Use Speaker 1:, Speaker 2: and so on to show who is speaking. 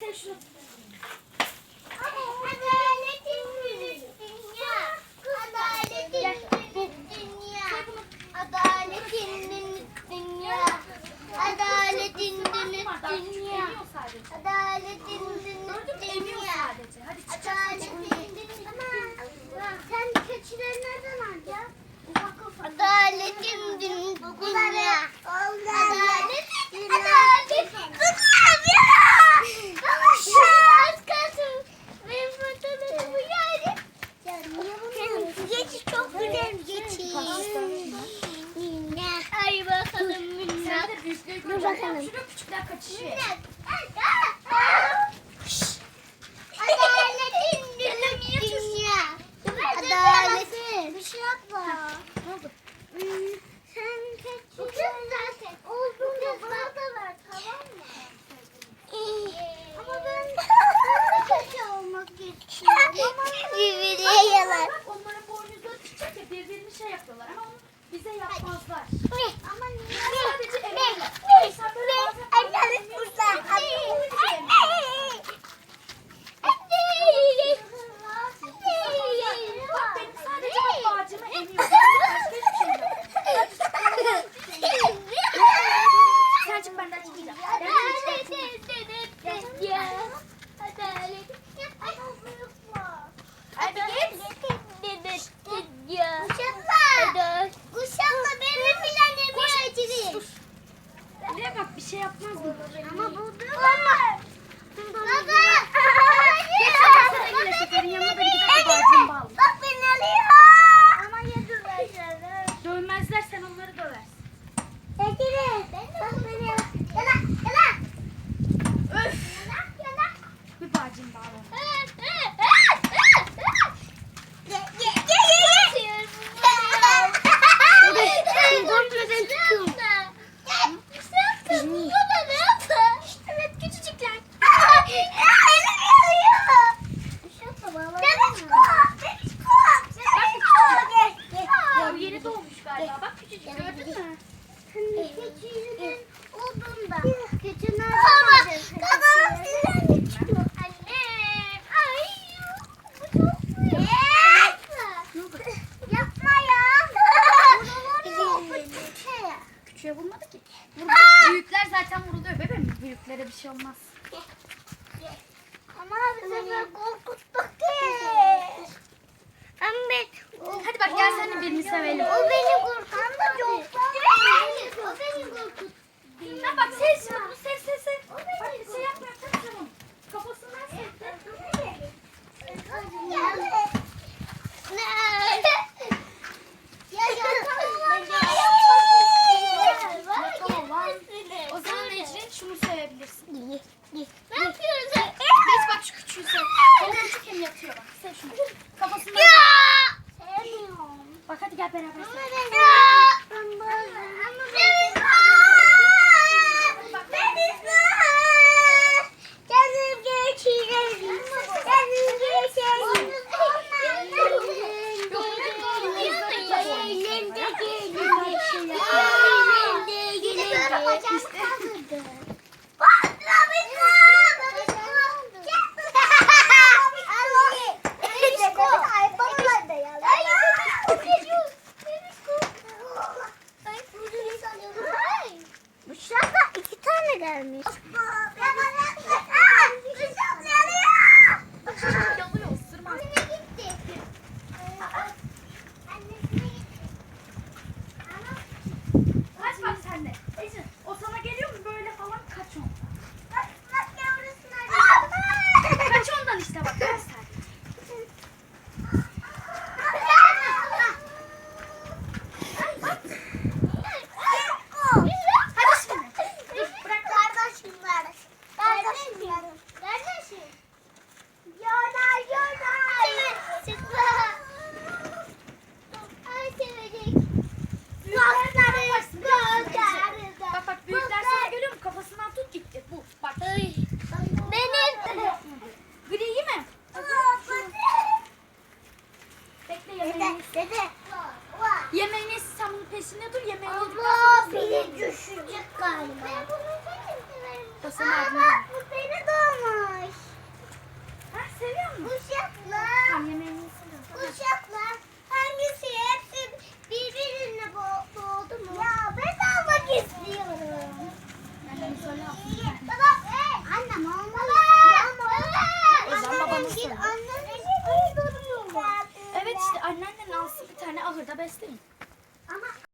Speaker 1: Adaletin
Speaker 2: dünya.
Speaker 1: Adaletin dünya. Dur bakalım. Şurada küçükler kaçışıyor. Buraya bak bir şey yapmaz mı?
Speaker 2: Ama bu Olmaz. Baba. Geç sen sıra
Speaker 1: yine seferin yanına da gidip kabarcığım bağlı.
Speaker 3: Bak beni alıyor.
Speaker 2: Ama yedim ben şöyle.
Speaker 1: Dövmezler sen onları döversin.
Speaker 3: Bekle.
Speaker 2: Bak beni al. Yana
Speaker 3: yana.
Speaker 1: Öf.
Speaker 3: Yana yana.
Speaker 1: Bir bağcığım bağlı. Büyüklere bir şey olmaz.
Speaker 2: Ama bu sefer
Speaker 3: korkuttuk ki.
Speaker 2: Anne. Hadi bak gel sen de birini sevelim. O beni korkutan da yok. O beni korkuttu. Lan bak ses yok.
Speaker 1: Bu ses ses ses.
Speaker 2: O beni bak, şey korkuttu. Şey yapma
Speaker 1: tamam. Kafasından ses.
Speaker 2: Ne?
Speaker 3: Ya yapamam.
Speaker 2: O zaman Ecrin
Speaker 1: şunu
Speaker 3: Gir, gir. Ne
Speaker 2: yapıyorsun sen?
Speaker 3: Geç
Speaker 1: bak şu küçüğü sen. Hem küçük yatıyor bak. Sen şunu. Kafasını.
Speaker 2: Sevmiyorum.
Speaker 1: Bak hadi gel beraber. Ama
Speaker 2: ben
Speaker 3: vermiş.
Speaker 1: üstüne dur yemeği Abla söyle.
Speaker 3: biri düşecek galiba. Ben
Speaker 2: bunu sen severim. Basın
Speaker 1: ardına.